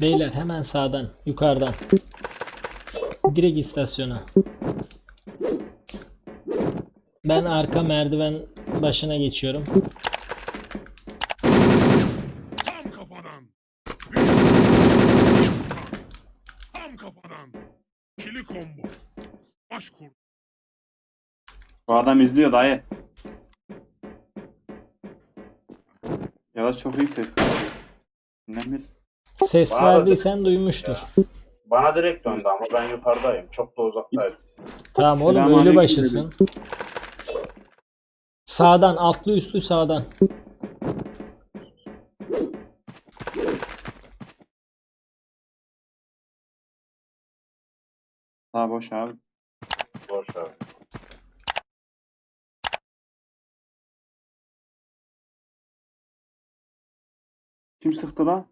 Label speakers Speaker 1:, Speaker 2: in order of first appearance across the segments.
Speaker 1: Beyler hemen sağdan, yukarıdan. Direkt istasyona. Ben arka merdiven başına geçiyorum.
Speaker 2: Tam kafadan. Tam kafadan. Çili combo. Baş.
Speaker 3: Bu adam izliyor dayı. Ya da çok iyi sesli. Önemli.
Speaker 1: Ses
Speaker 4: Bana da-
Speaker 1: verdiysen duymuştur.
Speaker 4: Bana direkt döndü ama ben yukarıdayım. Çok da uzaktayım.
Speaker 1: Tamam oğlum
Speaker 3: Selamünaleyküm
Speaker 1: ölü başısın. Sağdan, altlı üstlü sağdan.
Speaker 3: Daha boş abi.
Speaker 4: Boş ver.
Speaker 3: Kim sıktı lan?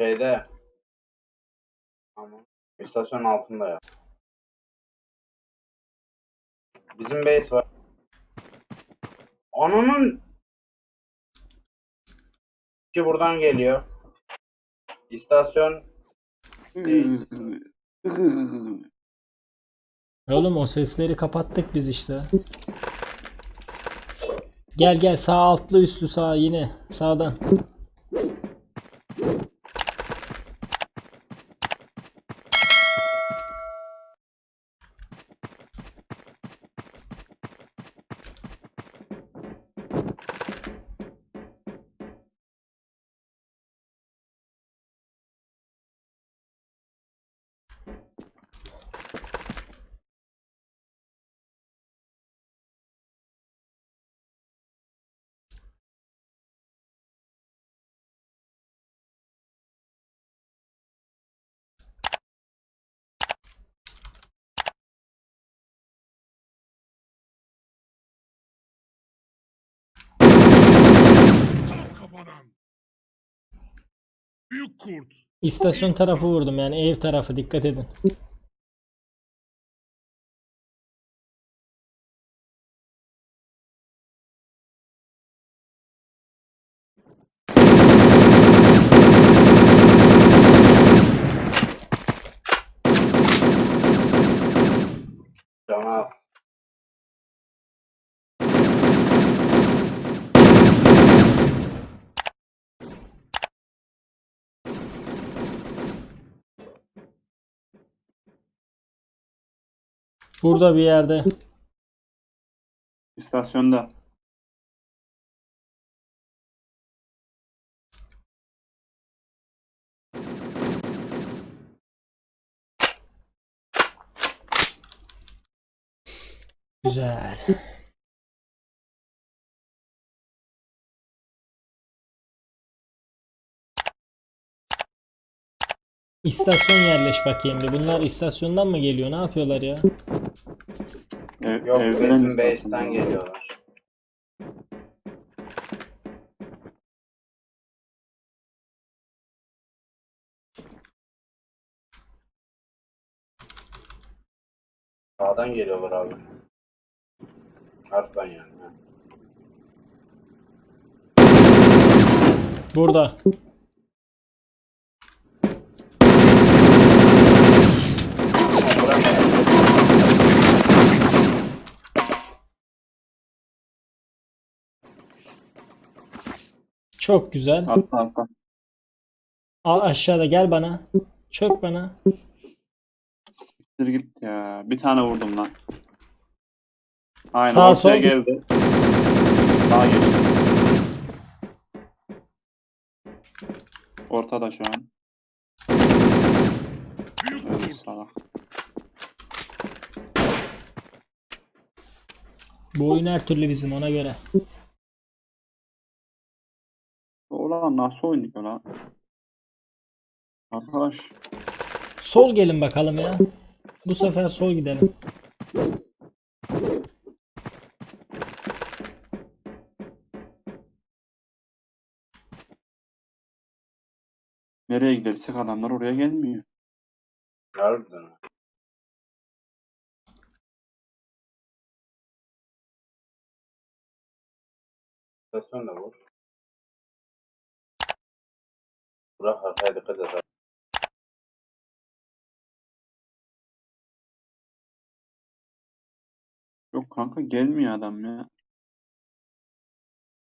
Speaker 4: Şeyde. Ama istasyon altında ya. Bizim base var. Onun ki buradan geliyor. İstasyon
Speaker 1: Oğlum o sesleri kapattık biz işte. Gel gel sağ altlı üstlü sağ yine sağdan.
Speaker 2: Kafadan. Büyük kurt.
Speaker 1: İstasyon tarafı vurdum yani ev tarafı dikkat edin.
Speaker 4: canı az.
Speaker 1: Burada bir yerde.
Speaker 3: İstasyonda.
Speaker 1: Güzel. İstasyon yerleş bakayım bir. Bunlar istasyondan mı geliyor? Ne yapıyorlar ya?
Speaker 3: Ev,
Speaker 4: Yok bizim base'ten geliyorlar. Sağdan geliyorlar abi. Arkadan yani.
Speaker 1: Burada. Çok güzel.
Speaker 3: Atla atla.
Speaker 1: A aşağıda gel bana. Çök bana.
Speaker 3: Siktir git ya. Bir tane vurdum lan. Aynen
Speaker 1: Sağ,
Speaker 3: ortaya
Speaker 1: sol.
Speaker 3: geldi. Sağ geçti. Ortada şu an. Evet, salak.
Speaker 1: Bu oyun her türlü bizim ona göre.
Speaker 3: Ulan nasıl oynuyor lan? Arkadaş.
Speaker 1: Sol gelin bakalım ya. Bu sefer sol gidelim.
Speaker 3: Nereye gidersek adamlar oraya gelmiyor.
Speaker 4: Harbiden. İstasyon da vur. الحديقة
Speaker 3: Yok kanka gelmiyor adam ya.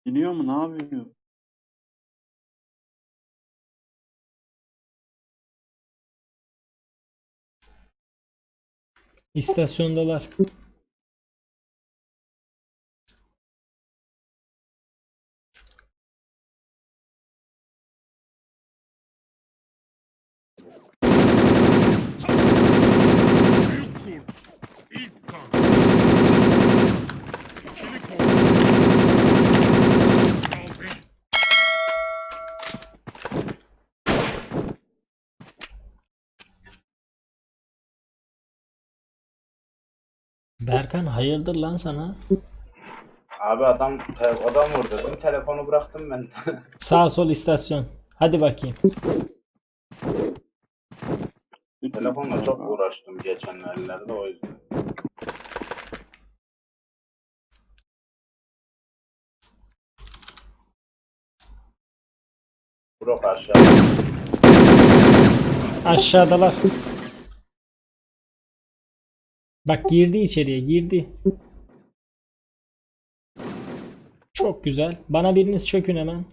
Speaker 3: Biliyor mu ne yapıyor?
Speaker 1: İstasyondalar. Berkan hayırdır lan sana?
Speaker 4: Abi adam te- adam vurdu dedim. Telefonu bıraktım ben.
Speaker 1: Sağ sol istasyon. Hadi bakayım.
Speaker 4: Telefonla çok uğraştım geçenlerde o yüzden. Bro aşağı.
Speaker 1: Aşağıdalar. Bak girdi içeriye girdi. Çok güzel. Bana biriniz çökün hemen.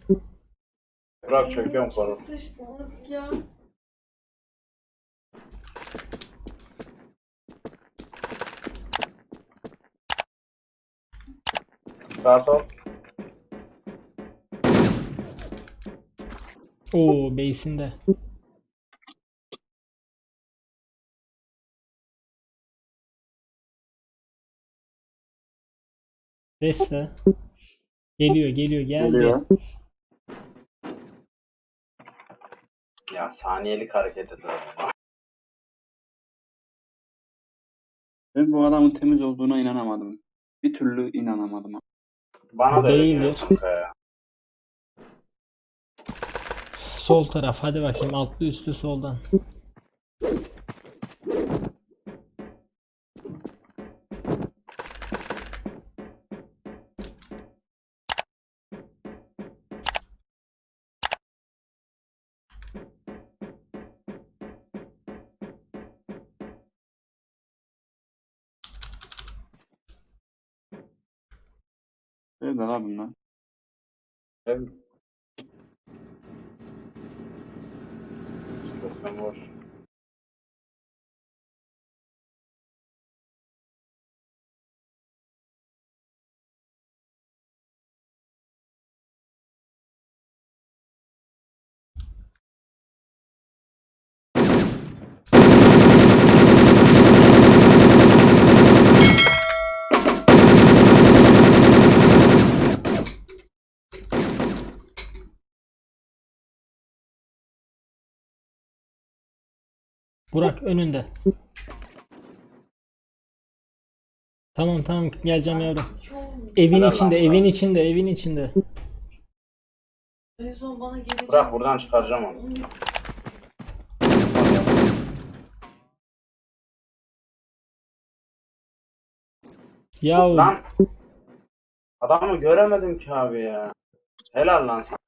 Speaker 4: Bırak çöküyorum koru.
Speaker 5: Sıçtınız ya.
Speaker 4: Sağ sol.
Speaker 1: Oo base'inde. Deste. Geliyor geliyor geldi.
Speaker 3: Geliyor.
Speaker 4: Ya saniyelik hareket ediyorum.
Speaker 3: Ben bu adamın temiz olduğuna inanamadım. Bir türlü inanamadım.
Speaker 4: Bana da
Speaker 1: Değildir. Sol taraf hadi bakayım altlı üstlü soldan.
Speaker 3: Nerede lan bunlar?
Speaker 4: Evet. İstasyon boş.
Speaker 1: Burak önünde. Tamam tamam geleceğim yavrum. Evin içinde evin içinde evin içinde.
Speaker 5: En son bana gelecek.
Speaker 4: Bırak buradan çıkaracağım onu.
Speaker 1: Yahu
Speaker 4: Lan adamı göremedim ki abi ya. Helal lan sana.